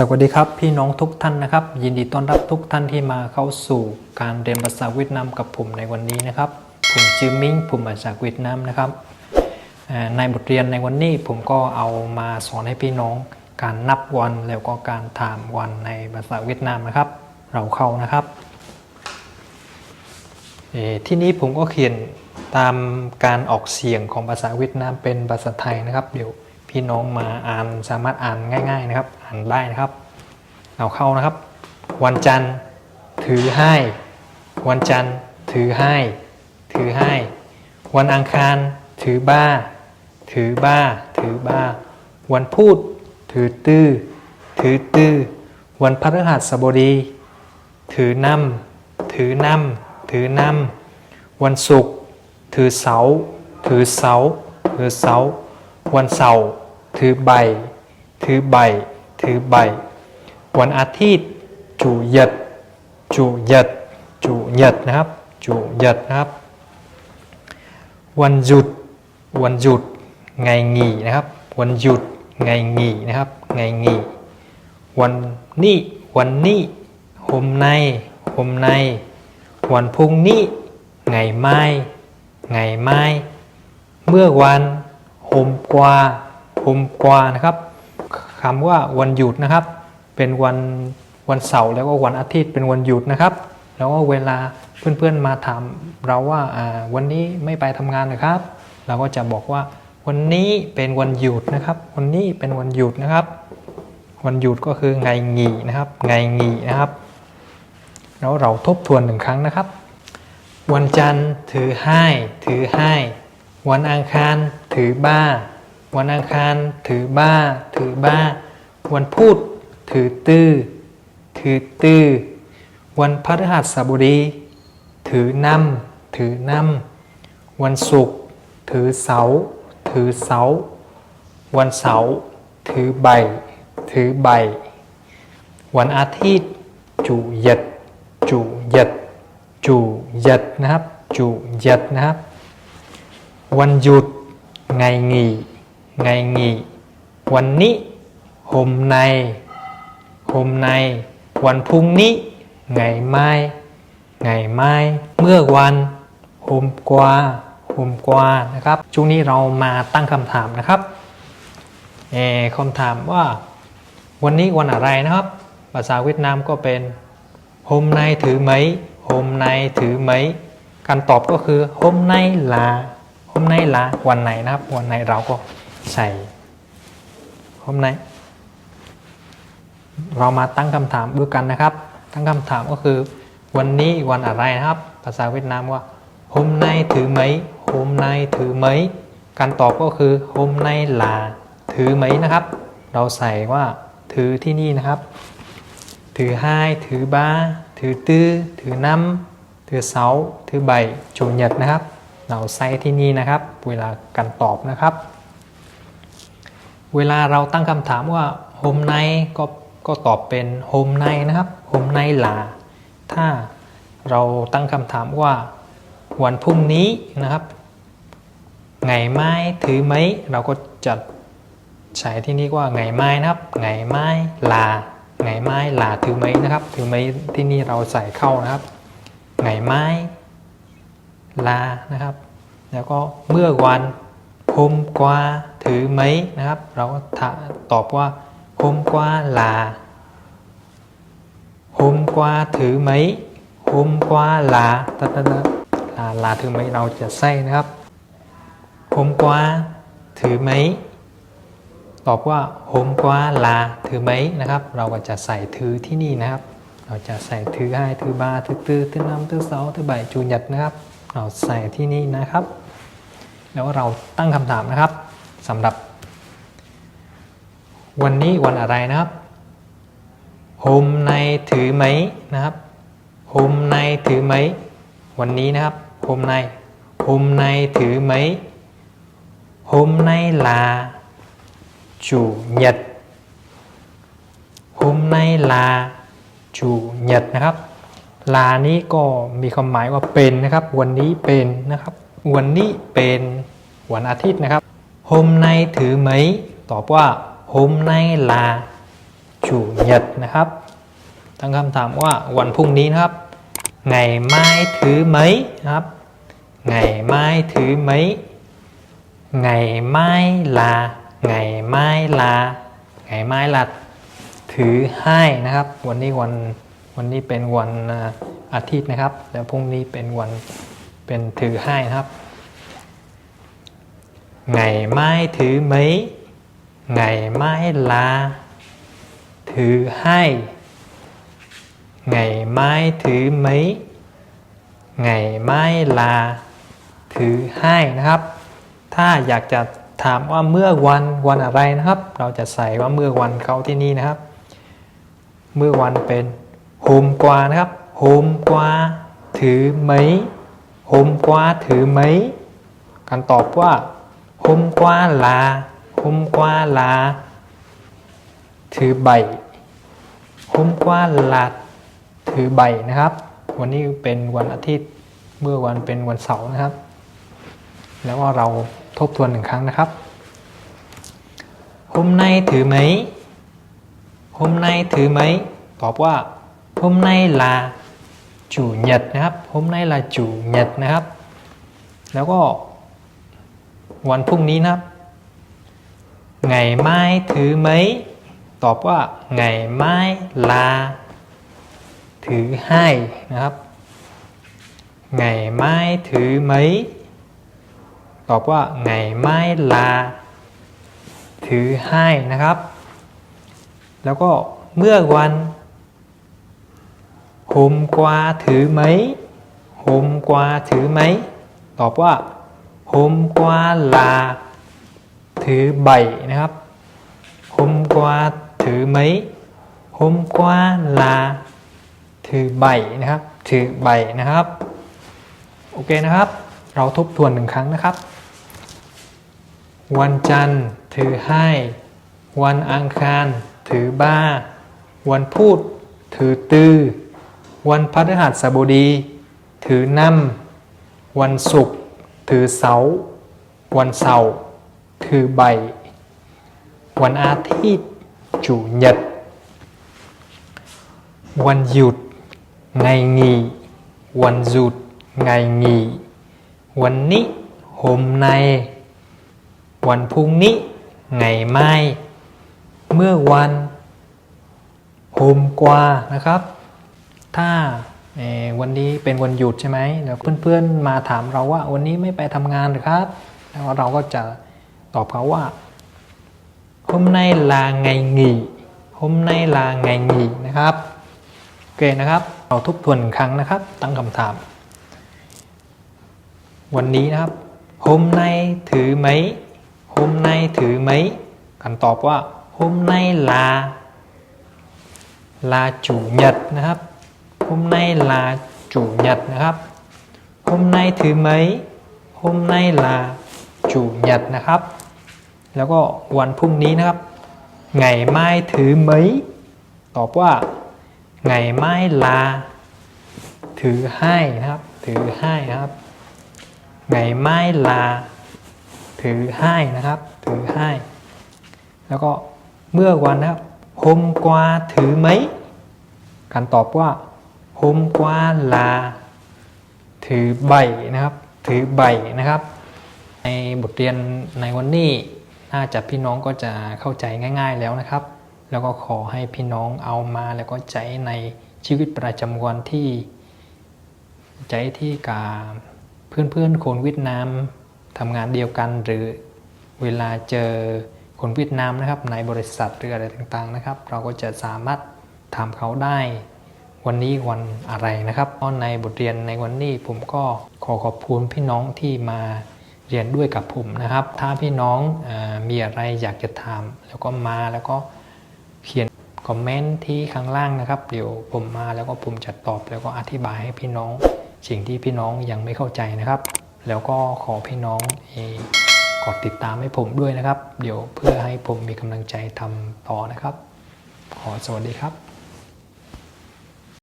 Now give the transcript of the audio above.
สวัสดีครับพี่น้องทุกท่านนะครับ ยินดีต้อนรับทุกท่านที่มาเข้าสู่การเรียนภาษาเวียดนามกับผมในวันนี้นะครับ ผมชื่อมิ้งผมมาจากเวียดนามนะครับในบทเรียนในวันนี้ผมก็เอามาสอนให้พี่น้องการนับวันแล้วก็การถามวันในภาษาเวียดนามนะครับ เราเข้านะครับที่นี้ผมก็เขียนตามการออกเสียงของภาษาเวียดนามเป็นภาษาไทยนะครับเดี๋ยว พี่น้องมาอ่านสามารถอ่านง่าย ๆนะครับ อ่านได้นะครับ เอาเข้านะครับ วันจันทร์ถือให้ วันจันทร์ถือให้ ถือให้ วันอังคารถือบ้า ถือบ้า ถือบ้า วันพุธถือตื้อ ถือตื้อ วันพฤหัสบดี ถือน้ำถือน้ำถือน้ำวันศุกร์ถือเสา ถือเสา ถือเสา วันเสาร์ ถือใบ ถือใบ ถือใบ วันอาทิตย์ chủ nhật chủ nhật chủ nhật นะครับ chủ nhật นะครับ วันหยุด วันหยุด ไง nghỉ นะครับ วันหยุด ไง nghỉ นะครับ ไง nghỉ วันนี้ วันนี้ hôm nay hôm nay วันพรุ่งนี้ ngày mai ngày mai เมื่อวัน hôm qua hôm qua นะครับคำว่าวันหยุดนะครับ เป็นวันวันเสาร์แล้วก็วันอาทิตย์เป็นวันหยุดนะครับ แล้วก็เวลาเพื่อนๆมาถามเราว่าวันนี้ไม่ไปทำงานนะครับ เราก็จะบอกว่าวันนี้เป็นวันหยุดนะครับ วันนี้เป็นวันหยุดนะครับ วันหยุดก็คือไงงีนะครับไงงีนะครับ แล้วเราทบทวนหนึ่งครั้งนะครับ วันจันทร์ถือให้ถือให้ วันอังคารถือบ้า วันอังคารถือบ้า ถือบ้า วันพุธถือตื้อ ถือตื้อ วันพฤหัสบดี ถือน้ำถือน้ำวันศุกร์ถือเสา ถือเสา วันเสาร์ถือใบ ถือใบ วันอาทิตย์จูหยัดจูหยัดจูหยัดนะครับจูหยัดนะครับ วันหยุดไงงี ไงหงีวันนี้ hôm nay hôm nay วันพรุ่งนี้ ngày mai ngày mai เมื่อวัน hôm qua hôm qua นะครับ ช่วงนี้เรามาตั้งคำถามนะครับเอคำถามว่า วันนี้วันอะไรนะครับ ภาษาเวียดนามก็เป็น hôm nay thứ mấy hôm nay thứ mấy การตอบก็คือ hôm nay là hôm nay là วันไหนนะครับ วันไหนเราก็ ใส่ hôm nay เรามาตั้งคำถามด้วยกันนะครับ ตั้งคำถามก็คือ วันนี้วันอะไรนะครับ ภาษาเวียดนามว่า hôm nay thứ mấy hôm nay thứ mấy การตอบก็คือ hôm nay là ถือไหมนะครับ เราใส่ว่าถือที่นี่นะครับ ถือ hai ถือ ba ถือ tư ถือ năm ถือ sáu ถือ bảy chủ nhật นะครับ เราใส่ที่นี่นะครับ เวลาการตอบนะครับ เวลาเราตั้งคำถามว่า hôm nay ก็ก็ตอบเป็น hôm nay นะครับ hôm nay là ถ้าเราตั้งคำถามว่าวันพรุ่งนี้นะครับ ngày mai thứ mấy เราก็จะใช้ที่นี่ว่า ngày mai นะครับ ngày mai là ngày mai là thứ mấy นะครับ thứ mấy ที่นี่เราใส่เข้านะครับ ngày mai là นะครับ แล้วก็เมื่อวันพมกว่า hôm qua thứ mấy นะครับ เราก็ตอบว่า hôm qua là hôm qua thứ mấy hôm qua là ตะตะตะ là là thứ mấy เราจะใส่นะครับ hôm qua thứ mấy ตอบว่า hôm qua là thứ mấy นะครับ เราก็จะใส่ถือที่นี่นะครับ เราจะใส่ถือให้ถือบาถือตื้อถือน้ำถือเสาถือใบจูหยัดนะครับ เราใส่ที่นี่นะครับ แล้วเราตั้งคำถามนะครับ สำหรับ วันนี้วันอะไรนะครับ hôm nay thứ mấy นะครับ hôm nay thứ mấy วันนี้นะครับ hôm nay hôm nay thứ mấy hôm nay là chủ nhật hôm nay là chủ nhật นะครับ ลานี้ก็มีความหมายว่าเป็นนะครับ วันนี้เป็นนะครับ วันนี้เป็นวันอาทิตย์นะครับ hôm nay thứ mấy ตอบว่า hôm nay là chủ nhật นะครับตั้งคำถามว่าวันพรุ่งนี้นะครับ ngày mai thứ mấy ครับ ngày mai thứ mấy ngày mai là ngày mai là ngày mai là ถือให้นะครับ วันนี้วันวันนี้เป็นวันอาอาทิตย์นะครับ แล้วพรุ่งนี้เป็นวันเป็นถือให้นะครับ ngày mai thứ mấy ngày mai là thứ hai ngày mai thứ mấy ngày mai là thứ hai นะครับ ถ้าอยากจะถามว่าเมื่อวันวันอะไรนะครับ เราจะใส่ว่าเมื่อวันเขาที่นี่นะครับ เมื่อวันเป็น hôm qua นะครับ hôm qua ถือไหม hôm qua ถือไหมคำตอบว่า hôm qua là hôm qua là thứ bảy hôm qua là thứ bảy นะครับ วันนี้เป็นวันอาทิตย์ เมื่อวันเป็นวันเสาร์นะครับ แล้วก็เราทบทวนหนึ่งครั้งนะครับ hôm nay thứ mấy hôm nay thứ mấy ตอบว่า hôm nay là chủ nhật นะครับ hôm nay là chủ nhật นะครับ แล้วก็ วันพรุ่งนี้นะไงไม้ถือไหม ตอบว่าไงไม้ลา ถือให้นะครับ ไงไม้ถือไหม ตอบว่าไงไม้ลา ถือให้นะครับ แล้วก็เมื่อวันหมกวาถือไหมหมกวาถือไหม ตอบว่า hôm qua là thứ bảy นะครับ hôm qua thứ mấy hôm qua là thứ bảy นะครับ thứ bảy นะครับ โอเคนะครับ เราทบทวนหนึ่งครั้งนะครับ วันจันทร์ถือให้ วันอังคาร ถือบ้า วันพุธถือตือ วันพฤหัสบดี ถือนำวันศุกร์ ถือเสาร์วันเสาร์ถือใบ วันอาทิตย์ chủ nhật วันหยุด ngày nghỉ วันหยุด ngày nghỉ วันนี้ hôm nay วันพรุ่งนี้ ngày mai เมื่อวัน hôm qua นะครับ ถ้า วันนี้เป็นวันหยุดใช่ไหมแล้วเพื่อนๆมาถามเราว่า วันนี้ไม่ไปทำงานหรือครับ แล้วเราก็จะตอบเขาว่า hôm nay là ngày nghỉ hôm nay là ngày nghỉ นะครับ โอเคนะครับ เราทบทวนครั้งนะครับ ตั้งคำถาม วันนี้นะครับ hôm nay thứ mấy hôm nay thứ mấy คำตอบว่า hôm nay là là chủ nhật นะครับ hôm nay là chủ nhật นะครับ hôm nay thứ mấy hôm nay là chủ nhật นะครับ แล้วก็วันพรุ่งนี้นะครับ ngày mai thứ mấy ตอบว่า ngày mai là thứ hai นะครับ thứ hai นะครับ ngày mai là thứ hai นะครับ thứ hai แล้วก็เมื่อวันนะครับ hôm qua thứ mấy การตอบว่า hôm qua là thứ bảy นะครับ thứ bảy นะครับ ในบทเรียนในวันนี้น่าจะพี่น้องก็จะเข้าใจง่าย ๆแล้วนะครับ แล้วก็ขอให้พี่น้องเอามาแล้วก็ใช้ในชีวิตประจำวันที่ใช้ที่กับเพื่อนๆคนเวียดนามทำงานเดียวกันหรือเวลาเจอคนเวียดนามนะครับ ในบริษัทหรืออะไรต่างๆนะครับ เราก็จะสามารถถามเขาได้ วันนี้วันอะไรนะครับเพราะในบทเรียนในวันนี้ผมก็ขอขอบคุณพี่น้องที่มาเรียนด้วยกับผมนะครับ ถ้าพี่น้องอมีอะไรอยากจะถามแล้วก็มาแล้วก็เขียนคอมเมนต์ที่ข้างล่างนะครับ เดี๋ยวผมมาแล้วก็ผมจะตอบ แล้วก็อธิบายให้พี่น้องสิ่งที่พี่น้องยังไม่เข้าใจนะครับ แล้วก็ขอพี่น้องอกดติดตามให้ผมด้วยนะครับ เดี๋ยวเพื่อให้ผมมีกำลังใจทำต่อนะครับ ขอสวัสดีครับ